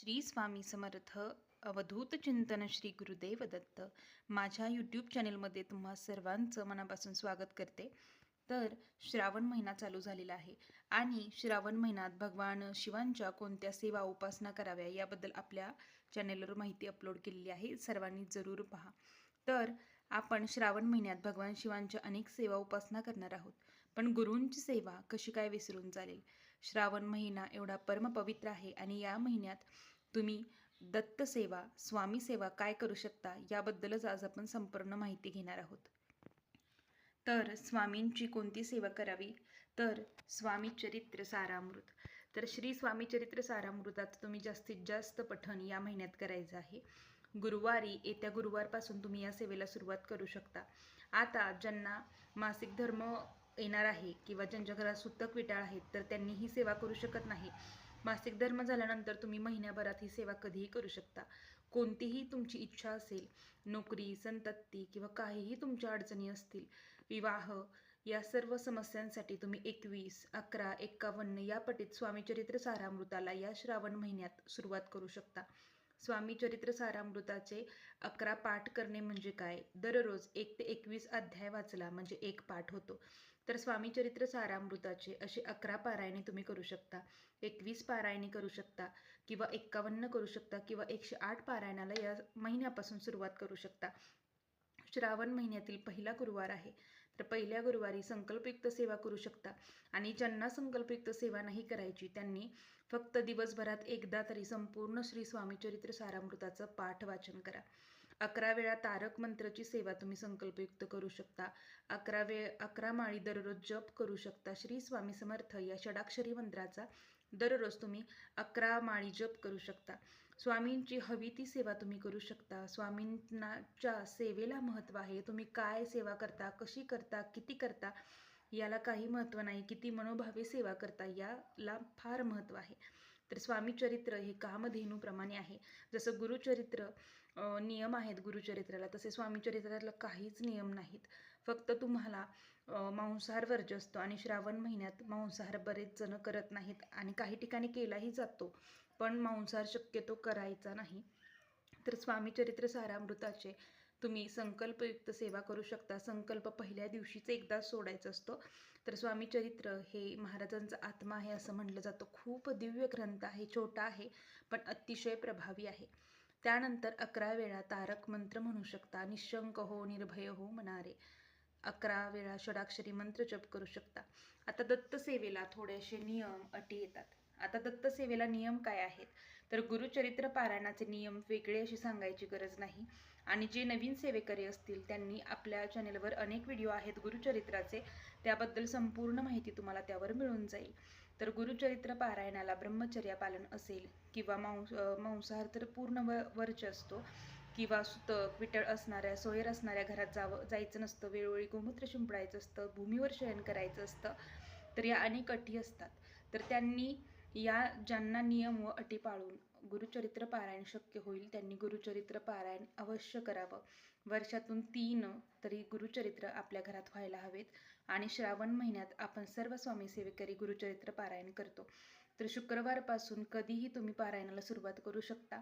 श्री स्वामी समर्थ अवधूत चिंतन श्री गुरुदेव दत्त माझ्या यूट्यूब चॅनेलमध्ये तुम्हा सर्वांचं मनापासून स्वागत करते. तर श्रावण महिना चालू झालेला आहे आणि श्रावण महिन्यात भगवान शिवांच्या कोणत्या सेवा उपासना कराव्या याबद्दल आपल्या चॅनेलवर माहिती अपलोड केलेली आहे. सर्वांनी जरूर पहा. तर आपण श्रावण महिन्यात भगवान शिवांच्या अनेक सेवा उपासना करणार आहोत. पण गुरूंची सेवा कशी काय विसरून चालेल? श्रावण महिना एवढा परमपवित्र आहे आणि या महिन्यात तुम्ही दत्त सेवा स्वामी सेवा काय करू शकता याबद्दलच आज आपण संपूर्ण माहिती घेणार आहोत. तर स्वामींची कोणती सेवा करावी? तर स्वामी चरित्र सारामृत. तर श्री स्वामी चरित्र सारामृताचं तुम्ही जास्तीत जास्त पठण या महिन्यात करायचं आहे. गुरुवारी येत्या गुरुवारपासून तुम्ही या सेवेला सुरुवात करू शकता. आता ज्यांना मासिक धर्म येणार आहे किंवा ज्यांच्या घरात सुतक विटाळ आहेत तर त्यांनी ही सेवा करू शकत नाही. मासिक धर्म झाल्यानंतर तुम्ही महिन्याभरात ही सेवा कधीही करू शकता. कोणतीही तुमची इच्छा असेल नोकरी संतती किंवा काहीही तुमच्या अडचणी असतील विवाह या सर्व समस्यांसाठी तुम्ही एकवीस अकरा एक्कावन्न या पटीत स्वामी चरित्र सारामृताला या श्रावण महिन्यात सुरुवात करू शकता. स्वामी चरित्र सारामृताचे अकरा पाठ करणे म्हणजे काय? दररोज एक ते एकवीस अध्याय वाचला म्हणजे एक पाठ होतो. तर स्वामी चरित्र सारामृताचे असे अकरा पारायणे तुम्ही करू शकता. एकवीस पारायणे करू शकता किंवा एक्कावन्न करू शकता किंवा एकशे आठ पारायणाला या महिन्यापासून सुरुवात करू शकता. श्रावण महिन्यातील पहिला गुरुवार आहे. तर पहिल्या गुरुवारी संकल्पयुक्त सेवा करू शकता. आणि ज्यांना संकल्पयुक्त सेवा नाही करायची त्यांनी फक्त दिवसभरात एकदा तरी संपूर्ण श्री स्वामी चरित्र सारामृताचं पाठ वाचन करा. अकरा वेळा तारक मंत्राची सेवा तुम्ही संकल्पयुक्त करू शकता. अकरा वेळ अकरा माळी दररोज जप करू शकता. श्री स्वामी समर्थ या षडाक्षरी मंत्राचा दररोज तुम्ही अकरा माळी जप करू शकता. स्वामींची हवी ती सेवा तुम्ही करू शकता. स्वामींनाच्या सेवेला महत्त्व आहे. तुम्ही काय सेवा करता कशी करता किती करता याला काही महत्त्व नाही. किती मनोभावे सेवा करता याला फार महत्त्व आहे. तर स्वामी चरित्र हे कामधेनूप्रमाणे आहे. जसं गुरुचरित्र नियम आहेत गुरुचरित्राला तसे स्वामी चरित्राला काहीच नियम नाहीत. फक्त तुम्हाला मांसाहार वर्ज असतो आणि श्रावण महिन्यात मांसाहार बरेच जण करत नाहीत आणि काही ठिकाणी केलाही जातो पण मांसाहार शक्यतो करायचा नाही. तर स्वामी चरित्र सारामृताचे तुम्ही संकल्पयुक्त सेवा करू शकता. संकल्प पहिल्या दिवशीच एकदा सोडायचा असतो. तर स्वामी चरित्र हे महाराजांचा आत्मा आहे असं म्हटलं जातं. खूप दिव्य ग्रंथ आहे छोटा आहे पण अतिशय प्रभावी आहे. त्यानंतर अकरा वेळा तारक मंत्र म्हणू शकता. निशंक हो निर्भय हो म्हणारे. अकरा वेळा षडाक्षरी मंत्र जप करू शकता. आता दत्तसेवेला थोडेसे नियम अटी येतात. आता दत्त सेवेला नियम काय आहेत? तर गुरुचरित्र पारायणाचे नियम वेगळे अशी सांगायची गरज नाही. आणि जे नवीन सेवेकरी असतील त्यांनी आपल्या चॅनेलवर अनेक व्हिडिओ आहेत गुरुचरित्राचे. त्याबद्दल संपूर्ण माहिती तुम्हाला त्यावर मिळून जाईल. तर गुरुचरित्र पारायणाला ब्रह्मचर्या पालन असेल किंवा मांस मांसाहार तर पूर्ण व वर्ज असतो किंवा सुतक विटळ असणाऱ्या सोयर असणाऱ्या घरात जावं जायचं नसतं वेळोवेळी गोमूत्र शिंपडायचं असतं भूमीवर शयन करायचं असतं तर या अनेक अटी असतात. तर त्यांनी या ज्यांना नियम व अटी पाळून गुरुचरित्र पारायण शक्य होईल त्यांनी गुरुचरित्र पारायण अवश्य करावं. वर्षातून तीन तरी गुरुचरित्र आपल्या घरात व्हायला हवेत आणि श्रावण महिन्यात आपण सर्व स्वामी सेवेकरी गुरुचरित्र पारायण करतो. तर शुक्रवारपासून कधीही तुम्ही पारायणाला सुरुवात करू शकता.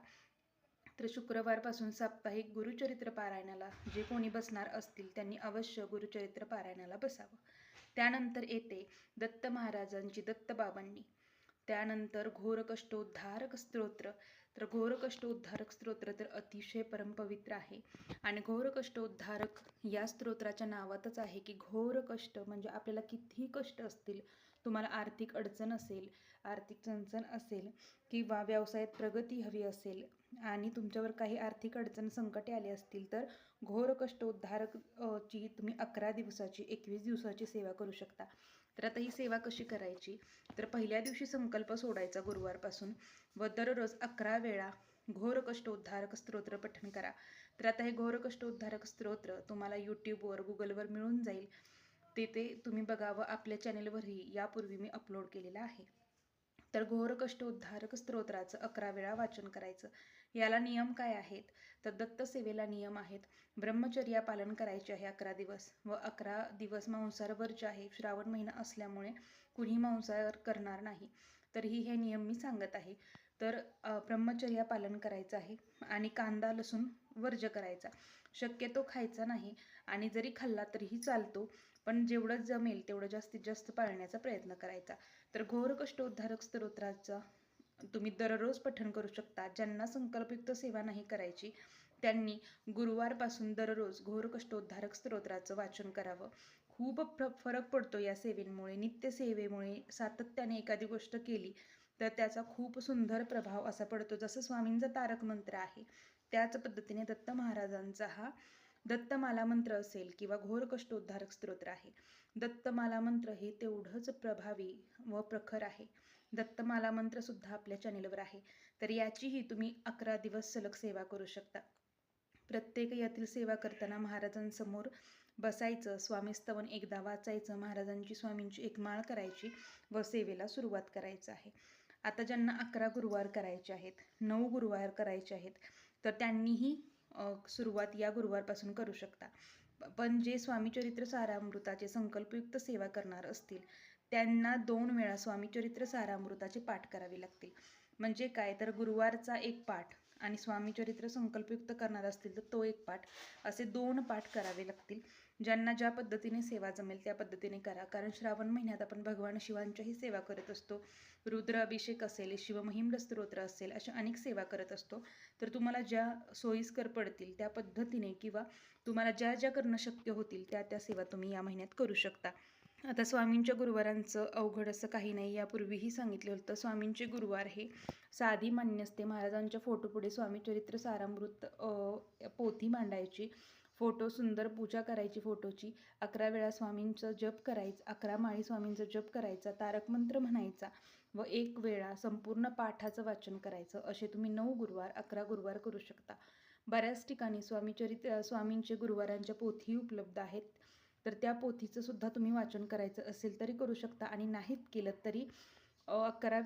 तर शुक्रवारपासून साप्ताहिक गुरुचरित्र पारायणाला जे कोणी बसणार असतील त्यांनी अवश्य गुरुचरित्र पारायणाला बसावं. त्यानंतर येते दत्त महाराजांची दत्त बाबांनी त्यानंतर घोरकष्टोद्धारक स्तोत्र. तर घोरकष्टोद्धारक स्तोत्र तर अतिशय परमपवित्र आहे. आणि घोरकष्टोद्धारक या स्तोत्राच्या नावातच आहे की घोर कष्ट म्हणजे आपल्याला कितीही कष्ट असतील तुम्हाला आर्थिक अडचण असेल आर्थिक चणचण असेल किंवा व्यवसायात प्रगती हवी असेल आणि तुमच्यावर काही आर्थिक अडचण संकटे आले असतील तर घोर कष्टोद्धारक ची तुम्ही अकरा दिवसाची एकवीस दिवसाची सेवा करू शकता. तर आता ही सेवा कशी करायची? तर पहिल्या दिवशी संकल्प सोडायचा गुरुवारपासून. व दररोज अकरा वेळा घोर कष्टोद्धारक स्तोत्र पठण करा. तर आता हे घोर कष्टोद्धारक स्तोत्र तुम्हाला यूट्यूबवर गुगलवर मिळून जाईल. ते ते तुम्ही बघावं. आपल्या चॅनेलवरही यापूर्वी मी अपलोड केलेलं आहे. तर घोर कष्टोद्धारक स्तोत्राचं अकरा वेळा वाचन करायचं. याला नियम काय आहेत? तर दत्त सेवेला नियम आहेत. ब्रह्मचर्या पालन करायचे आहे अकरा दिवस व अकरा दिवस मांसाहार वर्ज आहे श्रावण महिना असल्यामुळे कुणी मांसाहार करणार नाही. तरीही हे नियम मी सांगत आहे. तर ब्रह्मचर्या पालन करायचं आहे आणि कांदा लसूण वर्ज करायचा. शक्यतो खायचा नाही आणि जरी खाल्ला तरीही चालतो पण जेवढं जमेल तेवढं जास्तीत जास्त पाळण्याचा प्रयत्न करायचा. तर घोर कष्टोद्धारक स्तोत्राचा तुम्ही दररोज पठण करू शकता. ज्यांना संकल्पयुक्त सेवा नाही करायची त्यांनी गुरुवारपासून दररोज घोर कष्टोद्धारक स्तोत्राचं वाचन करावं. खूप फरक पडतो या सेवेमुळे. नित्य सेवेमुळे सातत्याने एखादी गोष्ट केली तर त्याचा खूप सुंदर प्रभाव असा पडतो जसं स्वामींचा तारक मंत्र आहे. त्याच पद्धतीने दत्त महाराजांचा हा दत्तमाला मंत्र असेल किंवा घोर कष्टोद्धारक स्तोत्र आहे. दत्तमाला मंत्र हे तेवढंच प्रभावी व प्रखर आहे. दत्तमाला मंत्रसुद्धा आपल्या चॅनेलवर आहे. तर याचीही तुम्ही अकरा दिवस सलग सेवा करू शकता. प्रत्येक यातील सेवा करताना महाराजांसमोर बसायचं स्वामीस्तवन एकदा वाचायचं महाराजांची स्वामींची एक माळ करायची व सेवेला सुरुवात करायचं आहे. आता ज्यांना अकरा गुरुवार करायचे आहेत नऊ गुरुवार करायचे आहेत तर त्यांनीही सुरुवात या गुरुवारपासून करू शकता. पण जे स्वामीचरित्र सारामृताचे संकल्पयुक्त सेवा करणार असतील त्यांना दोन वेळा स्वामीचरित्र सारामृताचे पाठ करावे लागतील. म्हणजे काय? तर गुरुवारचा एक पाठ आणि स्वामीचरित्र संकल्पयुक्त करणार असतील तर तो एक पाठ. असे दोन पाठ करावे लागतील. ज्यांना ज्या पद्धतीने सेवा जमेल त्या पद्धतीने करा. कारण श्रावण महिन्यात आपण भगवान शिवांच्याही सेवा करत असतो. रुद्र अभिषेक असेल शिवमहिम्न स्तोत्र असेल अशा अनेक सेवा करत असतो. तर तुम्हाला ज्या सोयीस्कर पडतील त्या पद्धतीने किंवा तुम्हाला ज्या ज्या करणं शक्य होतील त्या त्या सेवा तुम्ही या महिन्यात करू शकता. आता स्वामींच्या गुरुवारांचं अवघड असं काही नाही यापूर्वीही सांगितलं होतं. स्वामींचे गुरुवार हे साधी मान्यस्ते. महाराजांच्या फोटोपुढे स्वामीचरित्र सारामृत पोथी मांडायची. फोटो सुंदर पूजा करायची फोटोची अकरा वेळा स्वामींचं जप करायचं. अकरा माळी स्वामींचा जप करायचा. तारक मंत्र म्हणायचा. व एक वेळा संपूर्ण पाठाचं वाचन करायचं. असे तुम्ही नऊ गुरुवार अकरा गुरुवार करू शकता. बऱ्याच ठिकाणी स्वामीचरित्र स्वामींचे गुरुवारांच्या पोथी उपलब्ध आहेत. तर त्या पोथीचं सुद्धा तुम्ही वाचन करायचं असेल तरी करू शकता. आणि नाहीत केलं तरी अकरा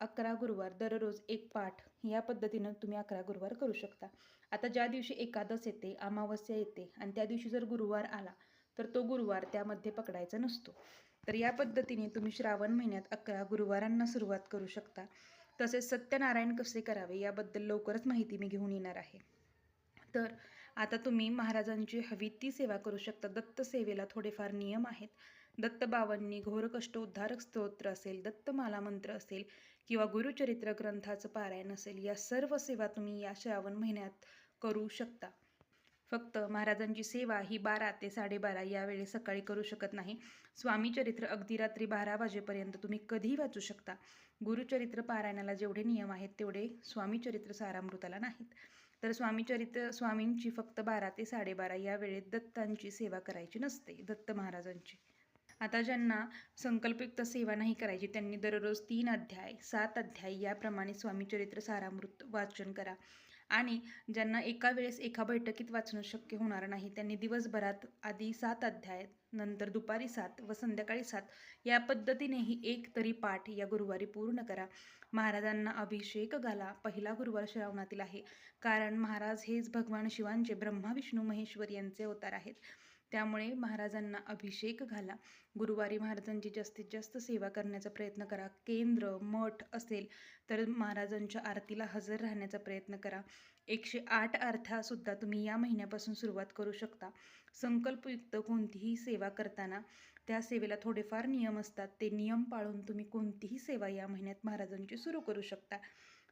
अकरा गुरुवार दररोज एक पाठ या पद्धतीनं तुम्ही अकरा गुरुवार करू शकता. आता ज्या दिवशी एकादश येते अमावस्या येते आणि त्या दिवशी जर गुरुवार आला तर तो गुरुवार त्यामध्ये पकडायचा नसतो. तर या पद्धतीने तुम्ही श्रावण महिन्यात अकरा गुरुवारांना सुरुवात करू शकता. तसेच सत्यनारायण कसे करावे याबद्दल लवकरच माहिती मी घेऊन येणार आहे. तर आता तुम्ही महाराजांची हवी ती सेवा करू शकता. दत्त सेवेला थोडेफार नियम आहेत. दत्त बावन्नी उद्धारक स्तोत्र असेल दत्तमाला मंत्र असेल किंवा गुरुचरित्र ग्रंथाचं पारायण असेल या सर्व सेवा तुम्ही या श्रावण महिन्यात करू शकता. फक्त महाराजांची सेवा ही बारा ते साडेबारा यावेळी सकाळी करू शकत नाही. स्वामीचरित्र अगदी रात्री बारा वाजेपर्यंत तुम्ही कधीही वाचू शकता. गुरुचरित्र पारायणाला जेवढे नियम आहेत तेवढे स्वामीचरित्र सारामृताला नाहीत. तर स्वामीचरित्र स्वामींची फक्त बारा ते साडेबारा या वेळेत दत्तांची सेवा करायची नसते दत्त महाराजांची. आता ज्यांना संकल्पयुक्त सेवा नाही करायची त्यांनी दररोज तीन अध्याय सात अध्याय याप्रमाणे स्वामीचरित्र सारामृत वाचन करा. आणि ज्यांना एका वेळेस एका बैठकीत वाचणं शक्य होणार नाही त्यांनी दिवसभरात आधी सात अध्याय नंतर दुपारी सात व संध्याकाळी सात या पद्धतीनेही एक तरी पाठ या गुरुवारी पूर्ण करा. महाराजांना अभिषेक घाला. पहिला गुरुवार श्रावणातील आहे. कारण महाराज हेच भगवान शिवांचे ब्रह्मा विष्णू महेश्वर यांचे अवतार आहेत. त्यामुळे महाराजांना अभिषेक घाला. गुरुवारी महाराजांची जास्तीत जास्त सेवा करण्याचा प्रयत्न करा. केंद्र मठ असेल तर महाराजांच्या आरतीला हजर राहण्याचा प्रयत्न करा. एकशे आठ अर्थासुद्धा तुम्ही या महिन्यापासून सुरुवात करू शकता. संकल्पयुक्त कोणतीही सेवा करताना त्या सेवेला थोडेफार नियम असतात. ते नियम पाळून तुम्ही कोणतीही सेवा या महिन्यात महाराजांची सुरू करू शकता.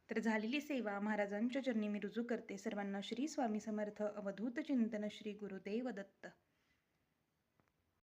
तर झालेली सेवा महाराजांच्या चरणी मी रुजू करते. सर्वांना श्री स्वामी समर्थ. अवधूत चिंतन श्री गुरुदेव दत्त.